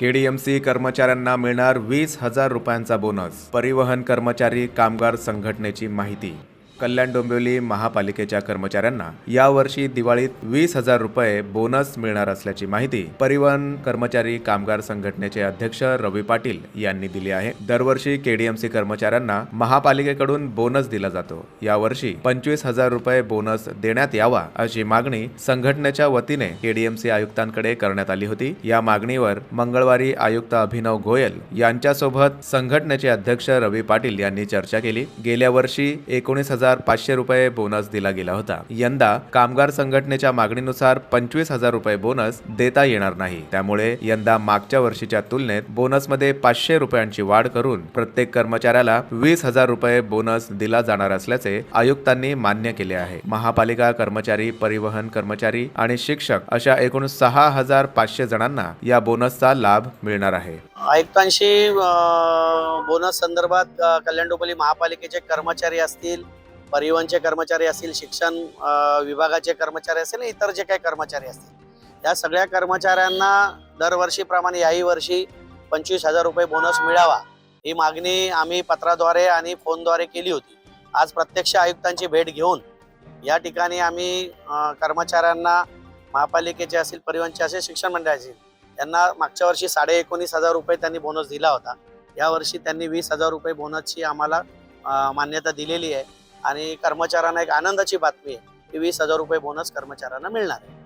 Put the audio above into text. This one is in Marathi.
केडीएमसी कर्मचाऱ्यांना मिळणार वीस हजार रुपयांचा बोनस. परिवहन कर्मचारी कामगार संघटनेची माहिती. कल्याण डोंबिवली महापालिकेच्या कर्मचाऱ्यांना यावर्षी दिवाळीत वीस हजार रुपये बोनस मिळणार असल्याची माहिती परिवहन कर्मचारी कामगार संघटनेचे अध्यक्ष रवी पाटील यांनी दिली आहे. दरवर्षी केडीएमसी कर्मचाऱ्यांना महापालिकेकडून बोनस दिला जातो. यावर्षी पंचवीस हजार रुपये बोनस देण्यात यावा अशी मागणी संघटनेच्या वतीने केडीएमसी आयुक्तांकडे करण्यात आली होती. या मागणीवर मंगळवारी आयुक्त अभिनव गोयल यांच्यासोबत संघटनेचे अध्यक्ष रवी पाटील यांनी चर्चा केली. गेल्या वर्षी एकोणीस हजार पाचशे रुपये बोनस दिला गेला होता. यंदा कामगार संघटनेच्या मागणीनुसार पंचवीस हजार रुपये बोनस देता येणार नाही. त्यामुळे यंदा मागच्या वर्षीच्या तुलनेत बोनसमध्ये पाचशे रुपयांची वाढ करून प्रत्येक कर्मचाऱ्याला वीस हजार रुपये बोनस दिला जाणार असल्याचे आयुक्तांनी मान्य केले आहे. महापालिका कर्मचारी परिवहन कर्मचारी आणि शिक्षक अशा एकूण सहा हजार पाचशे जणांना या बोनसचा लाभ मिळणार आहे. आयुक्तांशी बोनस संदर्भात कल्याण डोंबिवली महापालिकेचे कर्मचारी असतील परिवहनचे कर्मचारी असतील शिक्षण विभागाचे कर्मचारी असतील इतर जे काही कर्मचारी असतील या सगळ्या कर्मचाऱ्यांना दरवर्षीप्रमाणे याही वर्षी पंचवीस हजार रुपये बोनस मिळावा ही मागणी आम्ही पत्राद्वारे आणि फोनद्वारे केली होती. आज प्रत्यक्ष आयुक्तांची भेट घेऊन या ठिकाणी आम्ही कर्मचाऱ्यांना महापालिकेचे असेल परिवहनचे असेल शिक्षण मंडळाचे त्यांना मागच्या वर्षी साडे एकोणीस हजार रुपये त्यांनी बोनस दिला होता. यावर्षी त्यांनी वीस हजार रुपये बोनसची आम्हाला मान्यता दिलेली आहे. आणि कर्मचाऱ्यांना एक आनंदाची बातमी आहे की वीस हजार रुपये बोनस कर्मचाऱ्यांना मिळणार आहे.